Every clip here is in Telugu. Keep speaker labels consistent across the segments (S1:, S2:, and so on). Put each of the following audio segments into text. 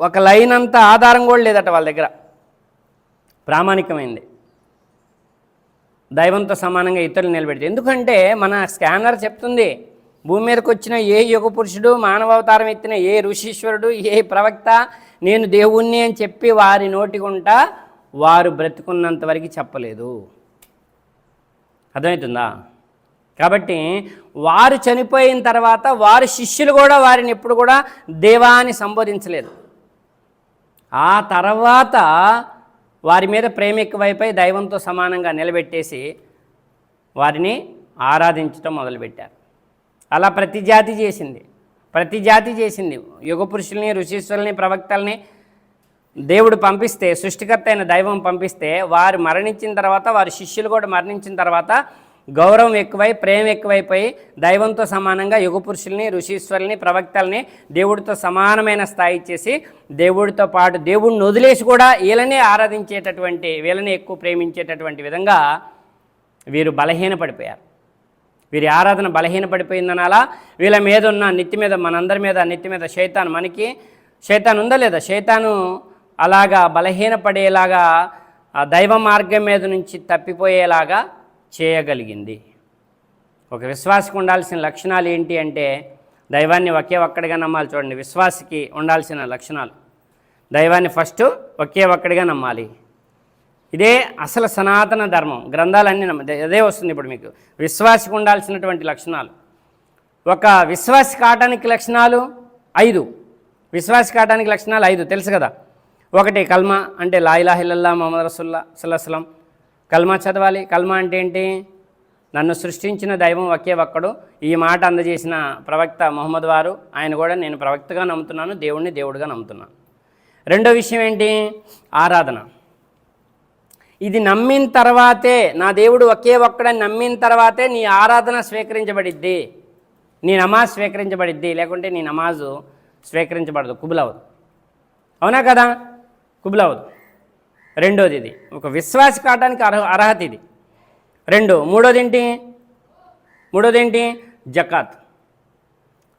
S1: ఒక లైన్ అంత ఆధారం కూడా లేదట వాళ్ళ దగ్గర. ప్రామాణికమైంది. దైవంతో సమానంగా ఇతరులు నిలబెడితే. ఎందుకంటే మన స్కానర్ చెప్తుంది భూమి మీదకి వచ్చిన ఏ యుగ పురుషుడు మానవావతారం ఎత్తిన ఏ ఋషీశ్వరుడు ఏ ప్రవక్త నేను దేవుణ్ణి అని చెప్పి వారి నోటికుంటా వారు బ్రతుకున్నంత వరకు చెప్పలేదు. అర్థమవుతుందా? కాబట్టి వారు చనిపోయిన తర్వాత వారి శిష్యులు కూడా వారిని ఎప్పుడు కూడా దేవా అని సంబోధించలేదు. ఆ తర్వాత వారి మీద ప్రేమ ఎక్కువైపోయి దైవంతో సమానంగా నిలబెట్టేసి వారిని ఆరాధించటం మొదలుపెట్టారు. అలా ప్రతి జాతి చేసింది. ప్రతి జాతి చేసింది. యుగ పురుషుల్ని ఋషీశ్వరుల్ని ప్రవక్తల్ని దేవుడు పంపిస్తే సృష్టికర్త అయిన దైవం పంపిస్తే వారు మరణించిన తర్వాత వారి శిష్యులు కూడా మరణించిన తర్వాత గౌరవం ఎక్కువై ప్రేమ ఎక్కువైపోయి దైవంతో సమానంగా యుగపురుషుల్ని ఋషీశ్వరుల్ని ప్రవక్తల్ని దేవుడితో సమానమైన స్థాయి ఇచ్చేసి దేవుడితో పాటు దేవుడిని వదిలేసి కూడా వీళ్ళనే ఆరాధించేటటువంటి వీళ్ళని ఎక్కువ ప్రేమించేటటువంటి విధంగా వీరు బలహీనపడిపోయారు. వీరి ఆరాధన బలహీనపడిపోయిందనాలా? వీళ్ళ మీద ఉన్న నెత్తి మీద మనందరి మీద నెత్తి మీద శైతాన్ మనకి శైతాన్ ఉందా లేదా? శైతాను అలాగా బలహీనపడేలాగా ఆ దైవ మార్గం మీద నుంచి తప్పిపోయేలాగా చేయగలిగింది. ఒక విశ్వాసికి ఉండాల్సిన లక్షణాలు ఏంటి అంటే దైవాన్ని ఒకే ఒక్కడిగా నమ్మాలి చూడండి. విశ్వాసకి ఉండాల్సిన లక్షణాలు. దైవాన్ని ఫస్ట్ ఒకే ఒక్కడిగా నమ్మాలి. ఇదే అసలు సనాతన ధర్మం. గ్రంథాలన్నీ నమ్మ అదే వస్తుంది ఇప్పుడు మీకు. విశ్వాసకు ఉండాల్సినటువంటి లక్షణాలు. ఒక విశ్వాసి కాటానికి లక్షణాలు ఐదు. విశ్వాసి కాటానికి లక్షణాలు ఐదు. తెలుసు కదా? ఒకటి కల్మ అంటే లాయిలాహిల్లల్లా మొహమ్మద్ రసుల్లా సల్లాహం కల్మా చదవాలి. కల్మా అంటే ఏంటి? నన్ను సృష్టించిన దైవం ఒకే ఒక్కడు. ఈ మాట అందజేసిన ప్రవక్త మొహమ్మద్ వారు. ఆయన కూడా నేను ప్రవక్తగా నమ్ముతున్నాను దేవుణ్ణి దేవుడిగా నమ్ముతున్నాను. రెండో విషయం ఏంటి? ఆరాధన. ఇది నమ్మిన తర్వాతే నా దేవుడు ఒకే ఒక్కడని నమ్మిన తర్వాతే నీ ఆరాధన స్వీకరించబడిద్ది. నీ నమాజ్ స్వీకరించబడిద్ది. లేకుంటే నీ నమాజు స్వీకరించబడదు. కుబులవదు అవునా కదా? కుబులవదు రెండోది ఇది. ఒక విశ్వాసి కావడానికి అర్హ అర్హత ఇది. రెండు మూడోది ఏంటి? మూడోది ఏంటి? జకాత్.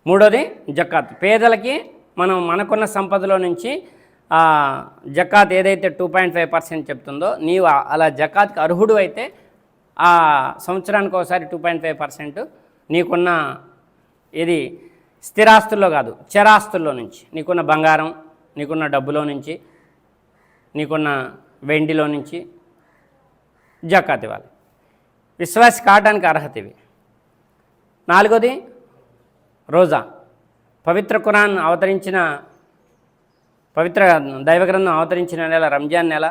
S1: మూడోది జకాత్. పేదలకి మనం మనకున్న సంపదలో నుంచి జకాత్ ఏదైతే టూ పాయింట్ ఫైవ్ పర్సెంట్ చెప్తుందో నీవు అలా జకాత్కి అర్హుడు అయితే ఆ సంవత్సరానికి ఒకసారి టూ పాయింట్ ఫైవ్ పర్సెంట్ నీకున్న ఇది స్థిరాస్తుల్లో కాదు చరాస్తుల్లో నుంచి. నీకున్న బంగారం నీకున్న డబ్బులో నుంచి నీకున్న వెండిలో నుంచి జకాత్ ఇవ్వాలి. విశ్వాసి కావడానికి అర్హత ఇవి. నాలుగోది రోజా. పవిత్ర కురాన్ అవతరించిన పవిత్ర దైవగ్రంథం అవతరించిన నెల రంజాన్ నెల.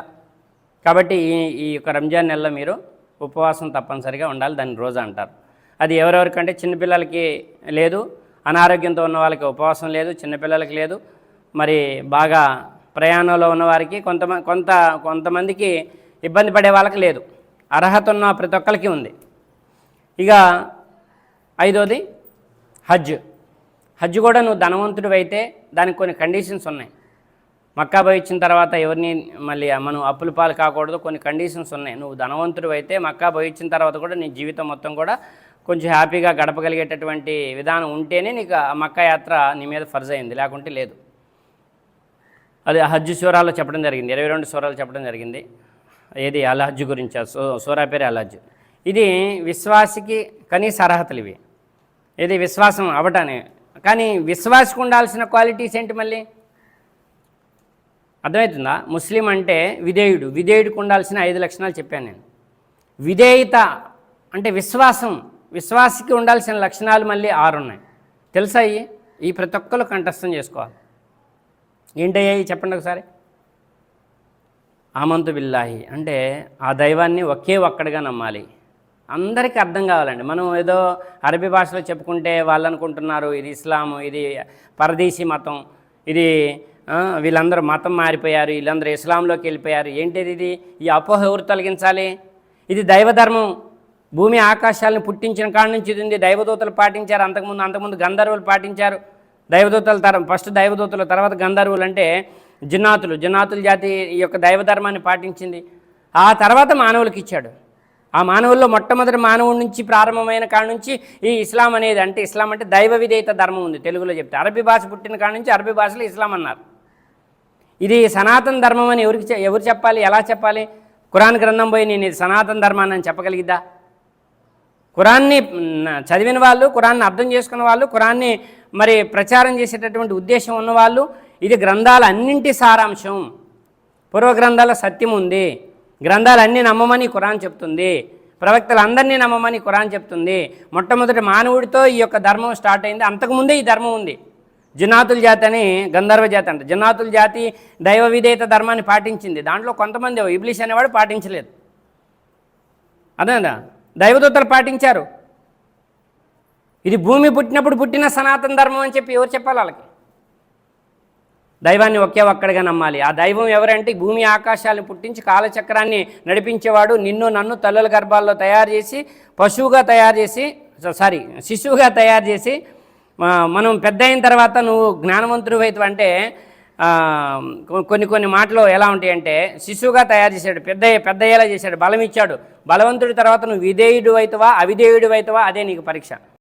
S1: కాబట్టి ఈ ఈ యొక్క రంజాన్ నెలలో మీరు ఉపవాసం తప్పనిసరిగా ఉండాలి దాన్ని రోజా అంటారు. అది ఎవరెవరికంటే చిన్నపిల్లలకి లేదు అనారోగ్యంతో ఉన్న వాళ్ళకి ఉపవాసం లేదు చిన్నపిల్లలకి లేదు మరి బాగా ప్రయాణంలో ఉన్నవారికి కొంతమంది కొంత కొంతమందికి ఇబ్బంది పడే వాళ్ళకి లేదు. అర్హత ఉన్న ప్రతి ఒక్కరికి ఉంది. ఇక ఐదోది హజ్. హజ్ కూడా నువ్వు ధనవంతుడు అయితే దానికి కొన్ని కండిషన్స్ ఉన్నాయి. మక్కా పోయి ఇచ్చిన తర్వాత ఎవరిని మళ్ళీ మనం అప్పుల పాలు కాకూడదు కొన్ని కండిషన్స్ ఉన్నాయి. నువ్వు ధనవంతుడు అయితే మక్కా పోయి ఇచ్చిన తర్వాత కూడా నీ జీవితం మొత్తం కూడా కొంచెం హ్యాపీగా గడపగలిగేటటువంటి విధానం ఉంటేనే నీకు ఆ మక్కా యాత్ర నీ మీద ఫర్జ్ అయింది. లేకుంటే లేదు. అది హజ్ సూరాలో చెప్పడం జరిగింది. ఇరవై రెండు సూరాలు చెప్పడం జరిగింది. ఏది అలహజ్ గురించి? సూరా పేరు అలహజ్ ఇది విశ్వాసికి కనీస అర్హతలు ఇవి. ఇది విశ్వాసం అవటానే కానీ విశ్వాసికి ఉండాల్సిన క్వాలిటీస్ ఏంటి మళ్ళీ? అర్థమవుతుందా? ముస్లిం అంటే విధేయుడు. విధేయుడికి ఉండాల్సిన ఐదు లక్షణాలు చెప్పాను నేను. విధేయత అంటే విశ్వాసం. విశ్వాసికి ఉండాల్సిన లక్షణాలు మళ్ళీ ఆరు ఉన్నాయి తెలుసాయి ఈ ప్రతి ఒక్కరు కంఠస్థం చేసుకోవాలి. ఏంటయ్యాయి చెప్పండి ఒకసారి? ఆమంతు బిల్లాహి. అంటే ఆ దైవాన్ని ఒకే ఒక్కడిగా నమ్మాలి. అందరికీ అర్థం కావాలండి. మనం ఏదో అరబీ భాషలో చెప్పుకుంటే వాళ్ళు అనుకుంటున్నారు ఇది ఇస్లాము ఇది పరదేశీ మతం ఇది వీళ్ళందరూ మతం మారిపోయారు వీళ్ళందరూ ఇస్లాంలోకి వెళ్ళిపోయారు. ఏంటిది ఇది? ఈ అపోహ ఎవరు తొలగించాలి? ఇది దైవధర్మం. భూమి ఆకాశాలను పుట్టించిన కాడ నుంచి ఇది ఉంది. దైవదూతలు పాటించారు అంతకుముందు అంతకుముందు గంధర్వులు పాటించారు. దైవదూతల తరం ఫస్ట్ దైవదూతలు తర్వాత గంధర్వులు అంటే జిన్నాతులు. జిన్నాతుల జాతి ఈ యొక్క దైవధర్మాన్ని పాటించింది. ఆ తర్వాత మానవులకు ఇచ్చాడు. ఆ మానవుల్లో మొట్టమొదటి మానవుడి నుంచి ప్రారంభమైన కాడ నుంచి ఈ ఇస్లాం అనేది అంటే ఇస్లాం అంటే దైవ విధేయత ధర్మం ఉంది తెలుగులో చెప్తే. అరబీ భాష పుట్టిన కాడ నుంచి అరబీ భాషలో ఇస్లాం అన్నారు. ఇది సనాతన ధర్మం అని ఎవరికి చె- ఎవరు చెప్పాలి ఎలా చెప్పాలి? ఖురాన్ గ్రంథం పోయి నేను ఇది సనాతన ధర్మాన్ని అని చెప్పగలిగిద్దా? ఖురాన్ని చదివిన వాళ్ళు ఖురాన్ని అర్థం చేసుకున్న వాళ్ళు ఖురాన్ని మరి ప్రచారం చేసేటటువంటి ఉద్దేశం ఉన్నవాళ్ళు ఇది గ్రంథాల అన్నింటి సారాంశం. పూర్వ గ్రంథాల సత్యం ఉంది. గ్రంథాలన్నీ నమ్మమని ఖురాన్ చెప్తుంది. ప్రవక్తలందరినీ నమ్మమని ఖురాన్ చెప్తుంది. మొట్టమొదటి మానవుడితో ఈ యొక్క ధర్మం స్టార్ట్ అయింది. అంతకుముందే ఈ ధర్మం ఉంది. జునాతుల జాతి అని గంధర్వ జాతి అంట. జునాతుల జాతి దైవ విధేయత ధర్మాన్ని పాటించింది. దాంట్లో కొంతమంది ఇబ్లీష్ అనేవాడు పాటించలేదు. అదేనా దైవదూతలు పాటించారు. ఇది భూమి పుట్టినప్పుడు పుట్టిన సనాతన ధర్మం అని చెప్పి ఎవరు చెప్పాలి వాళ్ళకి? దైవాన్ని ఒకే ఒక్కడిగా నమ్మాలి. ఆ దైవం ఎవరంటే భూమి ఆకాశాలను పుట్టించి కాలచక్రాన్ని నడిపించేవాడు నిన్ను నన్ను తల్లుల గర్భాల్లో తయారు చేసి పశువుగా తయారు చేసి సారీ శిశువుగా తయారు చేసి మనం పెద్ద అయిన తర్వాత నువ్వు జ్ఞానవంతుడు అవుతావు అంటే కొన్ని కొన్ని మాటలు ఎలా ఉంటాయి అంటే శిశువుగా తయారు చేశాడు పెద్ద పెద్ద అయ్యేలా చేశాడు బలం ఇచ్చాడు. బలవంతుడి తర్వాత నువ్వు విధేయుడు అవుతావా అవిధేయుడు అవుతావా అదే నీకు పరీక్ష.